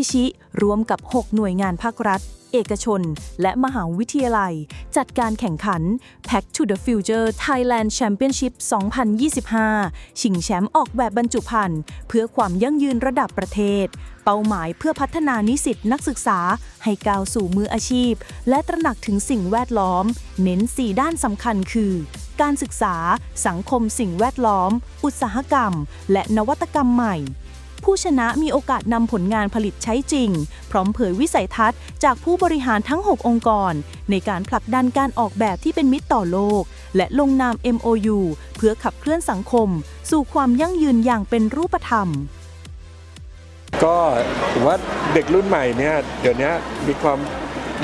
คิชิร่วมกับ 6 หน่วยงานภาครัฐ เอกชน และมหาวิทยาลัย จัดการแข่งขัน Pack to the Future Thailand Championship 2025 ชิงแชมป์ออกแบบบรรจุภัณฑ์เพื่อความยั่งยืนระดับประเทศ เป้าหมายเพื่อพัฒนานิสิตนักศึกษา ให้ก้าวสู่มืออาชีพ และตระหนักถึงสิ่งแวดล้อม เน้น 4 ด้านสำคัญคือการศึกษา สังคมสิ่งแวดล้อม อุตสาหกรรม และนวัตกรรมใหม่ ผู้ชนะมีโอกาสนำผลงานผลิตใช้จริง พร้อมเผยวิสัยทัศน์จากผู้บริหารทั้ง 6 องค์กร ในการผลักดันการออกแบบที่เป็นมิตรต่อโลก และลงนาม MOU เพื่อขับเคลื่อนสังคม สู่ความยั่งยืนอย่างเป็นรูปธรรมก็ผมว่าเด็กรุ่นใหม่เนี่ยเดี๋ยวนี้มีความ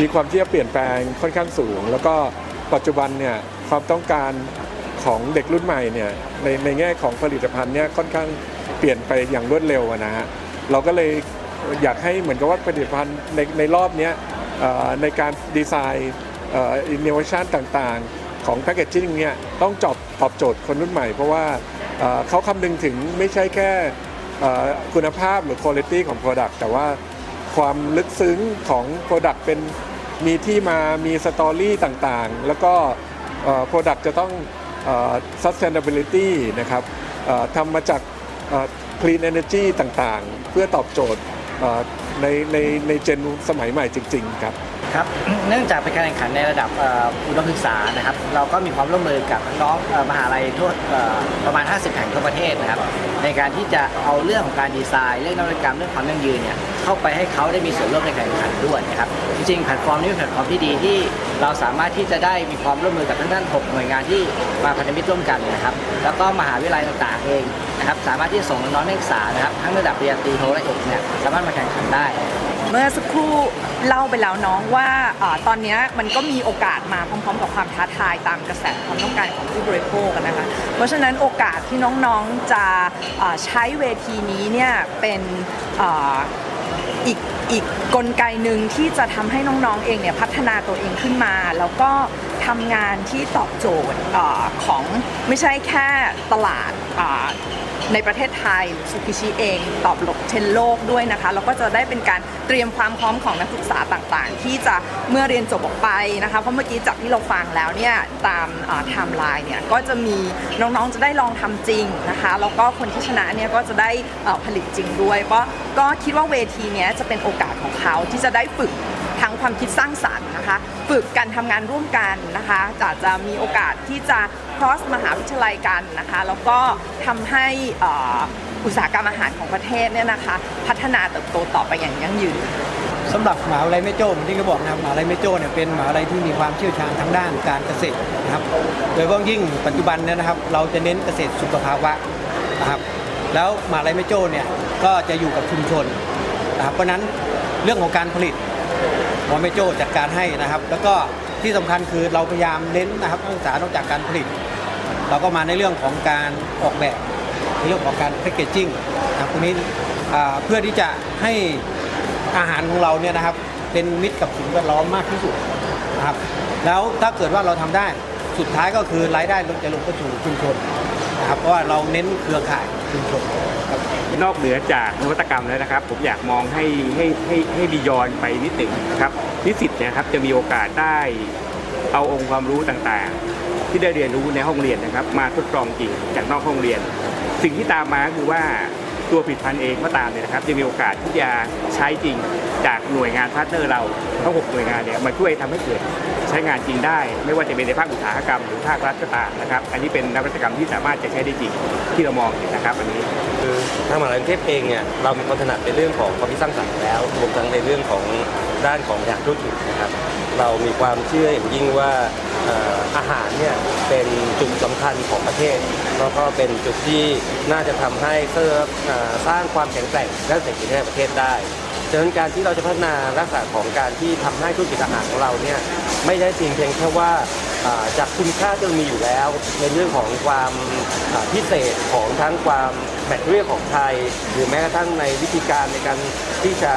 มีความที่จะเปลี่ยนแปลงค่อนข้างสูง แล้วก็ปัจจุบันเนี่ยความต้องการของเด็กรุ่นใหม่เนี่ยในในแง่ของผลิตภัณฑ์เนี่ยค่อนข้าง เปลี่ยนไปอย่างรวดเร็วนะฮะเราก็เลยอยากให้เหมือนกับว่าผลิตภัณฑ์ในในรอบนี้ในการดีไซน์อินโนเวชันต่างๆ ของแพคเกจจิ้งเนี่ยต้องจอบตอบโจทย์คนรุ่นใหม่ เพราะว่าเขาคำนึงถึงไม่ใช่แค่คุณภาพหรือ quality ของ Product แต่ว่าความลึกซึ้งของ Product เป็นมีที่มามีสตอรี่ต่างๆ แล้วก็ Product จะต้อง sustainability นะครับทำมาจาก เอ่อ clean energy ต่างๆ เพื่อตอบโจทย์ในในในเจนสมัยใหม่จริง ๆ ครับครับเนื่องจากเป็นการแข่งขันในระดับอุดมศึกษานะครับ เราก็มีความร่วมมือกับน้องมหาลัยทั่วประมาณ 50 แห่งทั่วประเทศนะครับ ในการที่จะเอาเรื่องของการดีไซน์ เรื่องนวัตกรรมเรื่องความยั่งยืนเนี่ยเข้าไปให้เขาได้มีส่วนร่วมในการแข่งขันด้วยนะครับจริงๆแพลตฟอร์มนี้เป็นแพลตฟอร์มที่ดีที่เราสามารถที่จะได้มีความร่วมมือกับทั้งด้าน 6 หน่วยงานที่มาพันธมิตรร่วมกันนะครับ แล้วก็มหาวิทยาลัยต่างๆเองนะครับสามารถที่จะส่งน้องนักศึกษานะครับทั้งระดับปริญญาตรีโทและเอกเนี่ยสามารถมาแข่งขันได้ เมื่อสักครู่เล่าไปแล้วน้องว่าอตอนนี้มันก็มีโอกาสมาพร้อมๆ กับความท้าทายตามกระแสความต้องการของผู้บริโภคอะนะคะ เพราะฉะนั้นโอกาสที่น้องๆจะใช้เวทีนี้เนี่ยเป็นอีกอีกกลไกหนึ่งที่จะทำให้น้องๆเองเนี่ยพัฒนาตัวเองขึ้นมา แล้วก็ ทำงานที่ตอบโจทย์ของไม่ใช่แค่ตลาด ในประเทศไทยหรือซูกิชิเองตอบโลกเทรนโลกด้วยนะคะแล้วก็จะได้เป็นการเตรียมความพร้อมของนักศึกษาต่างๆ ที่จะเมื่อเรียนจบออกไปนะคะเพราะเมื่อกี้จากที่เราฟังแล้วเนี่ยตามไทม์ไลน์เนี่ยก็จะมีน้องๆจะได้ลองทำจริงนะคะแล้วก็คนที่ชนะเนี่ยก็จะได้ผลิตจริงด้วยเพราะก็คิดว่าเวทีนี้จะเป็นโอกาสของเขาที่จะได้ฝึกทั้งความคิดสร้างสรรค์นะคะ ฝึกการทำงานร่วมกันนะคะอาจจะมีโอกาสที่จะ cross มหาวิทยาลัยกันนะคะแล้วก็ทำให้อ,อ,อุตสาหกรรมอาหารของประเทศเนี่ยนะคะ พัฒนาเติบโตต่อไปอย่างยั่งยืนสำหรับมหาวิทยาลัยแม่โจ้เหมือนที่เขาบอกนะครับมหาวิทยาลัยแม่โจ้เนี่ยเป็นมหาวิทยาลัยที่มีความเชี่ยวชาญทางด้านการเกษตรนะครับ โดยเฉพาะยิ่งปัจจุบันเนี่ยนะครับ เราจะเน้นเกษตรสุขภาวะนะครับ แล้วมหาวิทยาลัยแม่โจ้เนี่ยก็จะอยู่กับชุมชนนะครับเพราะนั้นเรื่องของการผลิตหมอแม่โจ้จัดการให้นะครับ แล้วก็ที่สำคัญคือเราพยายามเน้นนะครับนักศึกษานอกจากการผลิต เราก็มาในเรื่องของการออกแบบในเรื่องของการแพคเกจจิ้งนะครับตรงนี้เพื่อที่จะให้อาหารของเราเนี่ยนะครับเป็นมิตรกับสิ่งแวดล้อมมากที่สุดนะครับแล้วถ้าเกิดว่าเราทำได้สุดท้ายก็คือรายได้ลงจะลงไปสู่ชุมชนนะครับเพราะว่าเราเน้นเครือข่ายชุมชนนอกเหนือจากนวัตกรรมแล้วนะครับ ผมอยากมองให้ให้ให้ให้บียอนไปนิดหนึ่งนะครับนิสิตเนี่ยครับจะมีโอกาสได้เอาองค์ความรู้ต่างๆ ที่ได้เรียนรู้ในห้องเรียนนะครับ มาทดลองจริงจากนอกห้องเรียน สิ่งที่ตามมาคือว่าตัวผลิตภัณฑ์เองก็ตามเนี่ยนะครับจะมีโอกาสที่จะใช้จริงจากหน่วยงานพาร์ทเนอร์เราทั้งหกหน่วยงานเนี่ยมาช่วยทำให้เกิดใช้งานจริงได้ ไม่ว่าจะเป็นในภาคอุตสาหกรรมหรือภาครัฐก็ตามนะครับ อันนี้เป็นนวัตกรรมที่สามารถจะใช้ได้จริงที่เรามองเห็นนะครับอันนี้คือทางมหาลัยกรุงเทพเองเนี่ยเรามีความถนัดในเรื่องของความคิดสร้างสรรค์แล้วรวมทั้งในเรื่องของด้านของอยางธุรกิจนะครับ เรามีความเชื่ออย่างยิ่งว่า อาหารเนี่ยเป็นจุดสำคัญของประเทศแล้วก็เป็นจุดที่น่าจะทำให้เพื่อสร้างความแข็งแกร่งด้านเศรษฐกิจให้ประเทศได้ฉะนั้นการที่เราจะพัฒนาลักษณะของการที่ทำให้ธุรกิจอาหารของเราเนี่ยไม่ได้เพียงเพียงแค่ว่าจากคุณค่าที่มีอยู่แล้ว ในเรื่องของความพิเศษของทั้งความ แบตเตอรี่ของไทย หรือแม้กระทั่งในวิธีการในการที่จะ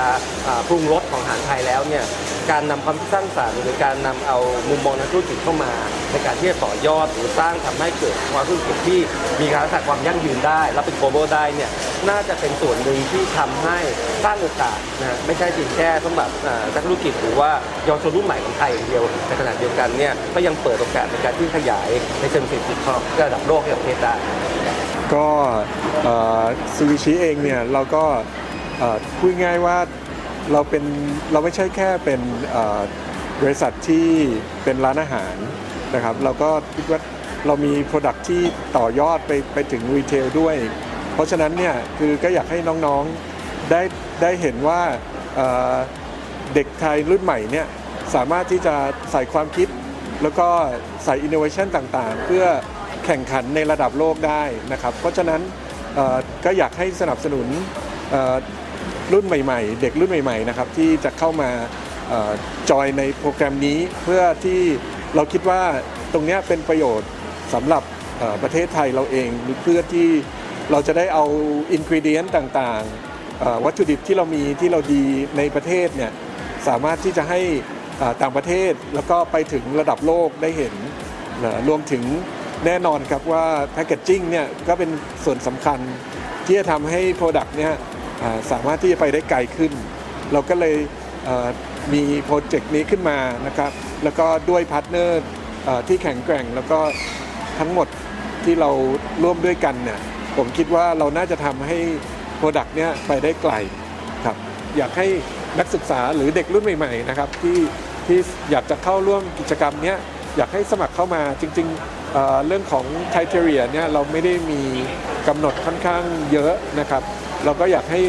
ปรุงรสของอาหารไทยแล้วเนี่ยการนำความคิดสร้างสรรค์หรือการนำเอามุมมองทางธุรกิจเข้ามา ในการที่จะต่อยอดหรือสร้างทำให้เกิดความธุรกิจที่มีการรักษาความยั่งยืนได้ และเป็น global ได้เนี่ยน่าจะเป็นส่วนหนึ่งที่ทำให้สร้างโอกาสนะไม่ใช่เพียงแค่สำหรับนักธุรกิจหรือว่าเยาวชนรุ่นใหม่ของไทยอย่างเดียวในขณะเดียวกันเนี่ยก็ยังเปิดโอกาสในการที่ขยายในเชิงเศรษฐกิจขอระดับโลกให้กับประเทศได้ ก็ซูชิเองเนี่ยเราก็พูดง่ายว่าเราเป็นเราไม่ใช่แค่เป็นบริษัทที่เป็นร้านอาหารนะครับ เราก็คิดว่าเรามี Product ที่ต่อยอดไปไปถึงรีเทลด้วย เพราะฉะนั้นเนี่ยคือก็อยากให้น้องๆได้ได้เห็นว่าเอ่อเด็กไทยรุ่นใหม่เนี่ยสามารถที่จะใส่ความคิด แล้วก็ใส่อินโนเวชันต่างๆ เพื่อ แข่งขันในระดับโลกได้นะครับ เพราะฉะนั้นก็อยากให้สนับสนุนรุ่นใหม่ ๆ เด็กรุ่นใหม่ๆนะครับที่จะเข้ามาจอยในโปรแกรมนี้เพื่อที่เราคิดว่าตรงนี้เป็นประโยชน์สำหรับประเทศไทยเราเองเพื่อที่เราจะได้เอาอินกิเดียนต่างๆ วัตถุดิบที่เรามีที่เราดีในประเทศเนี่ยสามารถที่จะให้ต่างประเทศแล้วก็ไปถึงระดับโลกได้เห็นรวมถึง แน่นอนครับว่าแพ c เกจจิ้งเนี่ยก็เป็นส่วนสำคัญที่จะทำให้ Product เนี่ยสามารถที่จะไปได้ไกลขึ้น เราก็เลยเมีโปรเจกต์นี้ขึ้นมานะครับแล้วก็ด้วยพาร์ทเนอร์ที่แข็งแกร่งแล้วก็ทั้งหมดที่เราร่วมด้วยกันเนี่ยผมคิดว่าเราน่าจะทำให้ Product เนี่ยไปได้ไกลครับอยากให้นักศึกษาหรือเด็กรุ่นใหม่ๆนะครับที่ที่อยากจะเข้าร่วมกิจกรรมเนี้ยอยากให้สมัครเข้ามาจริง ๆ เรื่องของ c r i t e r i a เนี่ยเราไม่ได้มีกำหนดค่อนข้างเยอะนะครับ เราก็อยากให้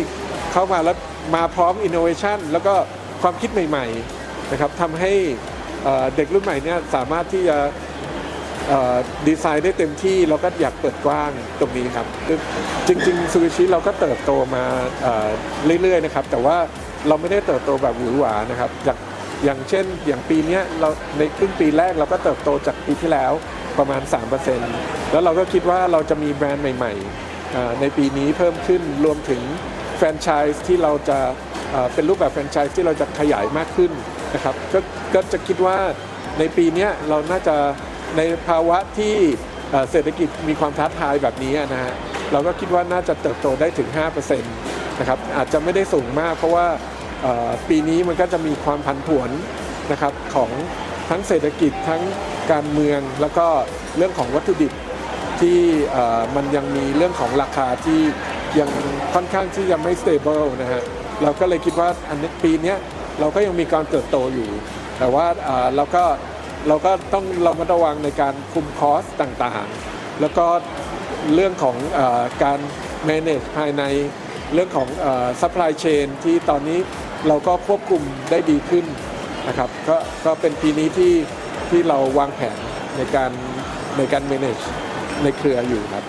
เข้ามาแล้วมาพร้อม innovation แล้วก็ความคิดใหม่ๆนะครับทำให้เด็กรุ่นใหม่เนี่ยสามารถที่จะดีไซน์ได้เต็มที่เราก็อยากเปิดกว้างตรงนี้ครับ จริงๆซูชิเราก็เติบโตมาเรื่อยๆนะครับ แต่ว่าเราไม่ได้เติบโตแบบหวือหวานะครับจากอย่างเช่นอย่างปีนี้เราในครึ่งปีแรกเราก็เติบโตจากปีที่แล้ว ประมาณ 3%แล้วเราก็คิดว่าเราจะมีแบรนด์ใหม่ๆ ในปีนี้เพิ่มขึ้นรวมถึงแฟรนไชส์ที่เราจะเป็นรูปแบบแฟรนไชส์ที่เราจะขยายมากขึ้นนะครับก็ก็จะคิดว่าในปีนี้เราน่าจะในภาวะที่เศรษฐกิจมีความท้าทายแบบนี้นะฮะเราก็คิดว่าน่าจะเติบโตได้ถึง 5%นะครับอาจจะไม่ได้สูงมากเพราะว่าปีนี้มันก็จะมีความผันผวนนะครับของ ทั้งเศรษฐกิจทั้งการเมืองแล้วก็เรื่องของวัตถุดิบที่มันยังมีเรื่องของราคาที่ยังค่อนข้างที่ยังไม่ stable นะฮะเราก็เลยคิดว่าอันนี้ปีนี้เราก็ยังมีการเติบโตอยู่ แต่ว่าเราก็เราก็ต้องเรามาระวังในการคุมคอสต่างๆ แล้วก็เรื่องของอการ manage ภายในเรื่องของอ supply chain ที่ตอนนี้เราก็ควบคุมได้ดีขึ้น นะครับก็ก็เป็นปีนี้ที่ที่เราวางแผนในการในการ manage ในเครืออยู่ครับ